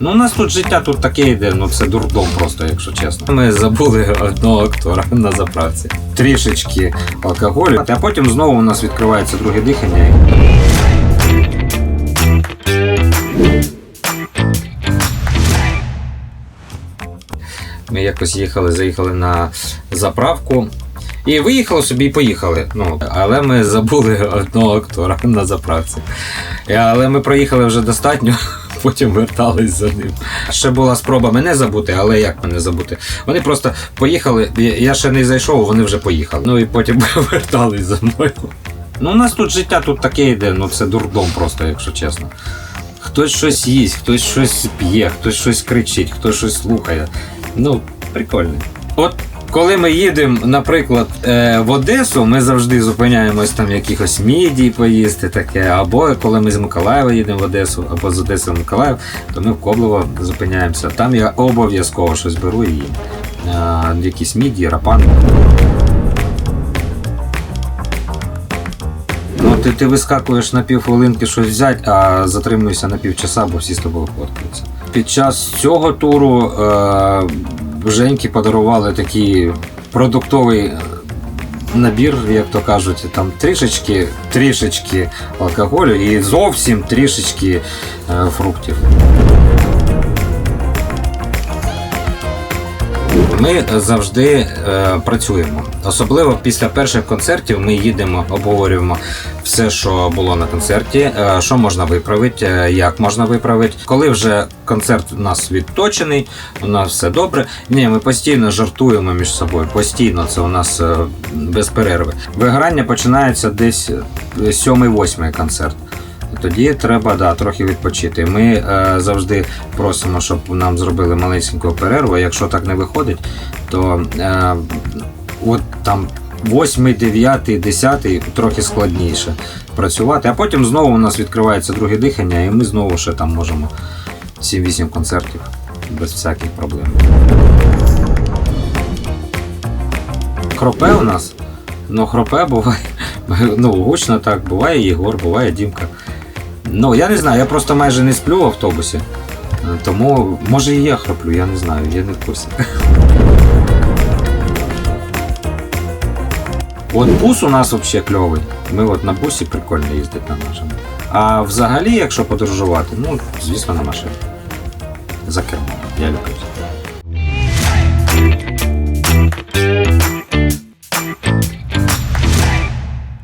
Ну, у нас тут життя тут таке йде, ну це дурдом просто, якщо чесно. Ми забули одного актора на заправці. Трішечки алкоголю, а потім знову у нас відкривається друге дихання. Ми якось їхали, заїхали на заправку. І виїхали собі і поїхали. Ну, але ми забули одного актора на заправці. Але ми проїхали вже достатньо, потім вертались за ним. Ще була спроба мене забути, але як мене забути? Вони просто поїхали, я- ще не зайшов, вони вже поїхали. Ну і потім вертались за мною. Ну, у нас тут життя тут таке йде, ну це дурдом просто, якщо чесно. Хтось щось їсть, хтось щось п'є, хтось щось кричить, хтось щось слухає. Ну, прикольно. От коли ми їдемо, наприклад, е, в Одесу, ми завжди зупиняємось там якихось мідій поїсти таке. Або коли ми з Миколаєва їдемо в Одесу, або з Одеси в Миколаїв, то ми в Коблево зупиняємося. Там я обов'язково щось беру і. Е, якісь мідії, рапани. Ну, ти, ти вискакуєш на півхвилинки щось взяти, а затримуєшся на півчаса, бо всі з тобою фоткаються. Під час цього туру е, Женьки подарували такий продуктовий е, набір, як то кажуть, там трішечки, трішечки алкоголю і зовсім трішечки е, фруктів. Ми завжди е, працюємо. Особливо після перших концертів ми їдемо, обговорюємо все, що було на концерті, е, що можна виправити, е, як можна виправити. Коли вже концерт у нас відточений, у нас все добре. Ні, ми постійно жартуємо між собою. Постійно це у нас е, без перерви. Виграння починається десь е, сьомий-восьмий концерт. Тоді треба да, трохи відпочити. Ми е, завжди просимо, щоб нам зробили маленьку перерву. Якщо так не виходить, то е, от там 8, 9, 10 трохи складніше працювати. А потім знову у нас відкривається друге дихання, і ми знову ще там можемо 7-8 концертів без всяких проблем. Хропе у нас. Ну, хропе буває. Ну, гучно так, буває Єгор, буває Дімка. Ну, я не знаю, я просто майже не сплю в автобусі. Е, Тому, може і я хроплю, я не знаю, я не в курсі. От бус у нас взагалі кльовий. Ми от на бусі прикольно їздити на нашому. А взагалі, якщо подорожувати, ну, звісно, на машині. За кермом. Я люблю.